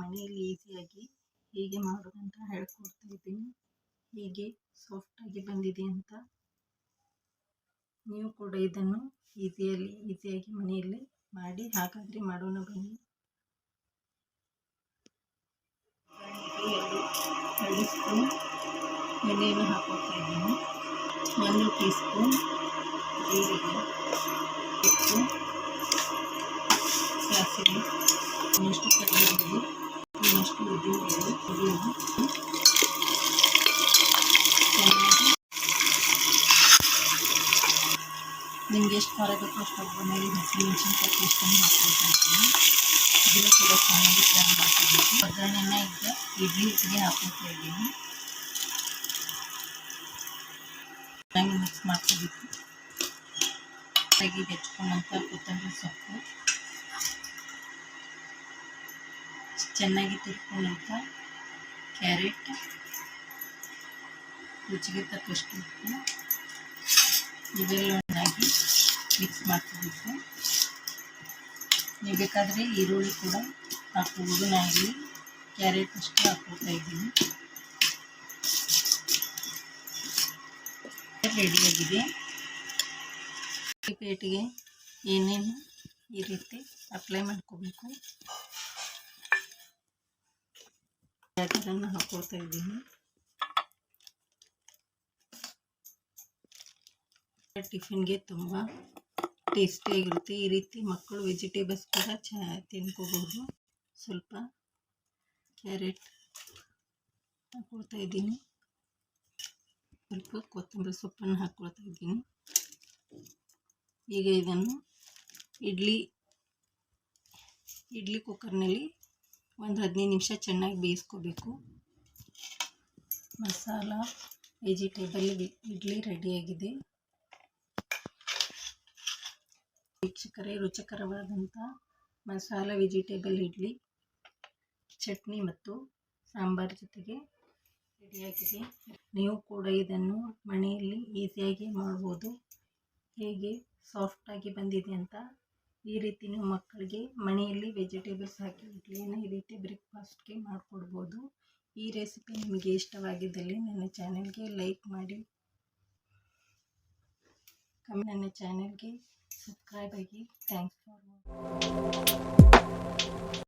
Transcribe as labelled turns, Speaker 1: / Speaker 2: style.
Speaker 1: ಮನೆಯಲ್ಲಿ ಈಸಿಯಾಗಿ ಹೇಗೆ ಮಾಡೋದಂತ ಹೇಳ್ಕೊಡ್ತಾ ಇದ್ದೀನಿ ಹೀಗೆ ಸಾಫ್ಟಾಗಿ ಬಂದಿದೆ ಅಂತ ನೀವು ಕೂಡ ಇದನ್ನು ಈಸಿಯಲ್ಲಿ ಈಸಿಯಾಗಿ ಮನೆಯಲ್ಲಿ ಮಾಡಿ, ಹಾಗಾದರೆ ಮಾಡೋಣ ಬನ್ನಿ. ಎರಡು ಸ್ಪೂನ್ ಎಣ್ಣೆಯನ್ನು ಹಾಕೋತಾ ಇದ್ದೀನಿ. ಒಂದು ಟೀ ಸ್ಪೂನ್ ಜೀರಿಗೆ. ಸಾಸಿವೆ ಇನ್ನಷ್ಟು ಕಡಲೆಬೇಳೆ ಇನ್ನಷ್ಟು ಉದ್ದಿನಬೇಳೆ ಉರಿಯನ್ನು ಚೆನ್ನಾಗಿ ನಿಮಗೆ ಎಷ್ಟು ಖಾರ ಬೇಕೋ ಅಷ್ಟು ಒಗ್ಗರಣೆಗೆ ಹಸಿಮೆಣಸಿನ್ಕಾಯಿ ಪೇಸ್ಟನ್ನು ಹಾಕ್ಕೊಳ್ತಾ ಇದ್ದೀನಿ ಇದನ್ನು ಕೂಡ ಚೆನ್ನಾಗಿ ಫ್ರೈ ಮಾಡ್ಕೋಬೇಕು ಒಗ್ಗರಣೆನ ಈಗ ಇಡ್ಲಿಗೆ ಹಾಕ್ಕೊಳ್ತಾ ಇದ್ದೀನಿ ಚೆನ್ನಾಗಿ ಮಿಕ್ಸ್ ಮಾಡ್ಕೋಬೇಕು ಚೆನ್ನಾಗಿ ಹೆಚ್ಕೊಂಡಂಥ ಕೊತ್ತಂಬರಿ ಸೊಪ್ಪು ಚೆನ್ನಾಗಿ ತುರ್ಕೊಂಡಂಥ ಕ್ಯಾರೆಟ್, ರುಚಿಗೆ ತಕ್ಕಷ್ಟು ಉಪ್ಪು, ಇವೆಲ್ಲವನ್ನಾಗಿ ಮಿಕ್ಸ್ ಮಾಡ್ಕೋಬೇಕು. ನೀವು ಬೇಕಾದರೆ ಈರುಳ್ಳಿ ಕೂಡ ಹಾಕ್ಬೋದು ಇಲ್ಲಿ ಕ್ಯಾರೆಟ್ ಅಷ್ಟು ಹಾಕ್ಕೊಳ್ತಾ ಇದ್ದೀನಿ. ರೆಡಿಯಾಗಿದೆ ಈ ಪ್ಲೇಟಿಗೆ ಏನೇನು ಈ ರೀತಿ ಅಪ್ಲೈ ಮಾಡ್ಕೋಬೇಕು. ಅದನ್ನು ಹಾಕ್ಕೊಳ್ತಾ ಇದ್ದೀನಿ. ಟಿಫಿನ್ಗೆ ತುಂಬ ಟೇಸ್ಟಿಯಾಗಿರುತ್ತೆ ಈ ರೀತಿ ಮಕ್ಕಳು ವೆಜಿಟೇಬಲ್ಸ್ ಕೂಡ ಚ ತಿನ್ಕೋಬೋದು ಸ್ವಲ್ಪ ಕ್ಯಾರೆಟ್ ಹಾಕ್ಕೊಳ್ತಾ ಇದ್ದೀನಿ. ಸ್ವಲ್ಪ ಕೊತ್ತಂಬರಿ ಸೊಪ್ಪನ್ನು ಹಾಕ್ಕೊಳ್ತಾ ಇದ್ದೀನಿ. ಈಗ ಇದನ್ನು ಇಡ್ಲಿ ಇಡ್ಲಿ ಕುಕ್ಕರ್ನಲ್ಲಿ ಒಂದು ಹದಿನೈದು ನಿಮಿಷ ಚೆನ್ನಾಗಿ ಬೇಯಿಸ್ಕೋಬೇಕು. ಮಸಾಲ ವೆಜಿಟೇಬಲ್ ಇಡ್ಲಿ ರೆಡಿಯಾಗಿದೆ ವೀಕ್ಷಕರೇ ರುಚಿಕರವಾದಂಥ ಮಸಾಲ ವೆಜಿಟೇಬಲ್ ಇಡ್ಲಿ, ಚಟ್ನಿ ಮತ್ತು ಸಾಂಬಾರ್ ಜೊತೆಗೆ ರೆಡಿಯಾಗಿದೆ ನೀವು ಕೂಡ ಇದನ್ನು ಮನೆಯಲ್ಲಿ ಈಸಿಯಾಗಿ ಮಾಡ್ಬೋದು. ಹೇಗೆ ಸಾಫ್ಟಾಗಿ ಬಂದಿದೆ ಅಂತ ಈ ರೀತಿ ನೀವು ಮಕ್ಕಳಿಗೆ ಮನೆಯಲ್ಲಿ ವೆಜಿಟೇಬಲ್ಸ್ ಹಾಕಿ ಇಡ್ಲಿಯನ್ನು ಈ ರೀತಿ ಬ್ರೇಕ್ಫಾಸ್ಟ್ಗೆ ಮಾಡಿಕೊಡ್ಬೋದು. ಈ ರೆಸಿಪಿ ನಿಮಗೆ ಇಷ್ಟವಾಗಿದ್ದಲ್ಲಿ ನನ್ನ ಚಾನೆಲ್ಗೆ ಲೈಕ್ ಮಾಡಿ. ನನ್ನ ಚಾನೆಲ್ಗೆ ಸಬ್ಸ್ಕ್ರೈಬ್ ಆಗಿ. Thanks for